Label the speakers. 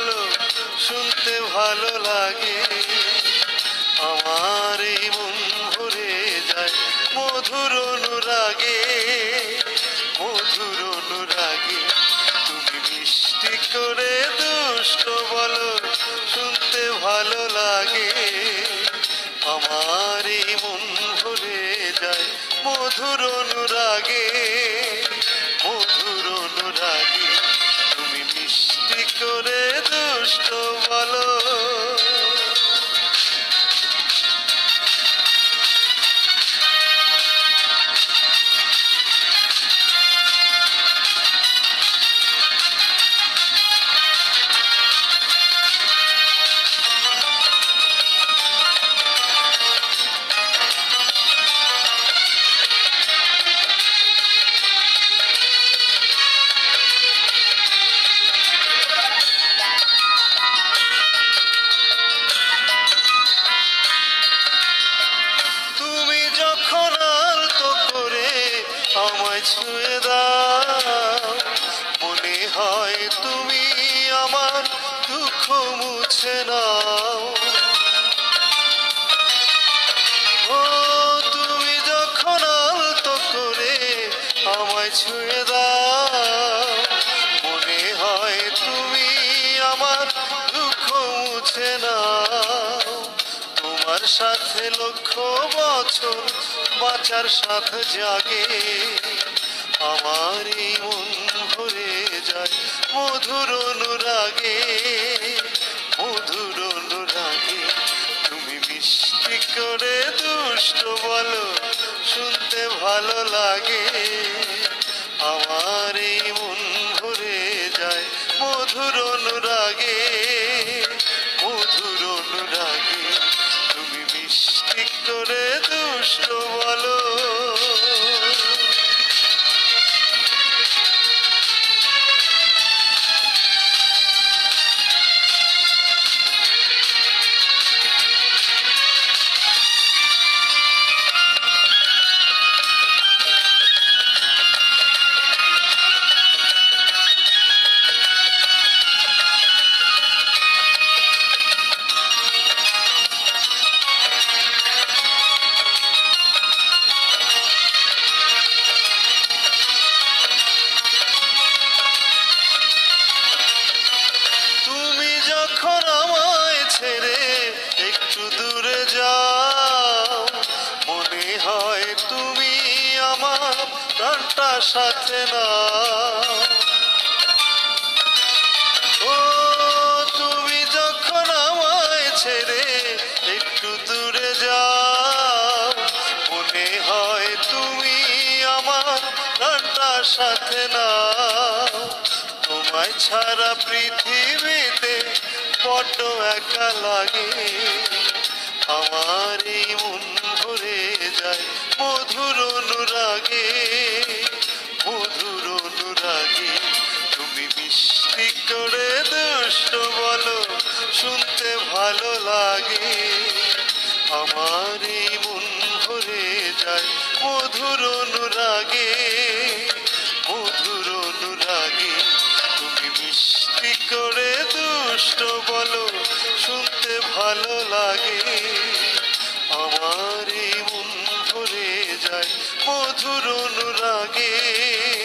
Speaker 1: ভালো, শুনতে ভালো লাগে। আমার এই মন ভরে যায় মধুর অনুরাগে। মধুর অনুরাগে, তুমি মিষ্টি করে দুষ্ট বলো, শুনতে ভালো লাগে। আমার এই মন ভরে যায় মধুর অনুরাগে মধুর অনুরাগে। ছুঁয়ে মনে হয় তুমি আমার দুঃখ মুছে ও তুমি যখন আমায় ছুঁয়ে দাও মনে হয় তুমি আমার দুঃখ মুছে তোমার সাথে লক্ষ বছর, বাঁচার সাথে জাগে। আমার এই মন ভরে যায় মধুর অনুরাগে। মধুর অনুরাগে, তুমি মিষ্টি করে দুষ্ট বলো, শুনতে ভালো লাগে। প্রাণটা সাথে নাও ও, তুমি যখন আমায় ছেড়ে একটু দূরে যাও, মনে হয় তুমি আমার প্রাণটা সাথে নাও। তোমায় ছাড়া পৃথিবীতে বড্ড একা লাগে। আমার এই মন ভরে যায় মধুর অনুরাগে মধুর অনুরাগে। তুমি মিষ্টি করে দুষ্ট বলো, শুনতে ভালো লাগে। আমার এই মন ভরে যায় মধুর অনুরাগে মধুর অনুরাগে। তুমি মিষ্টি করে দুষ্ট বলো, শুনতে ভালো লাগে। মধুর অনুরাগে।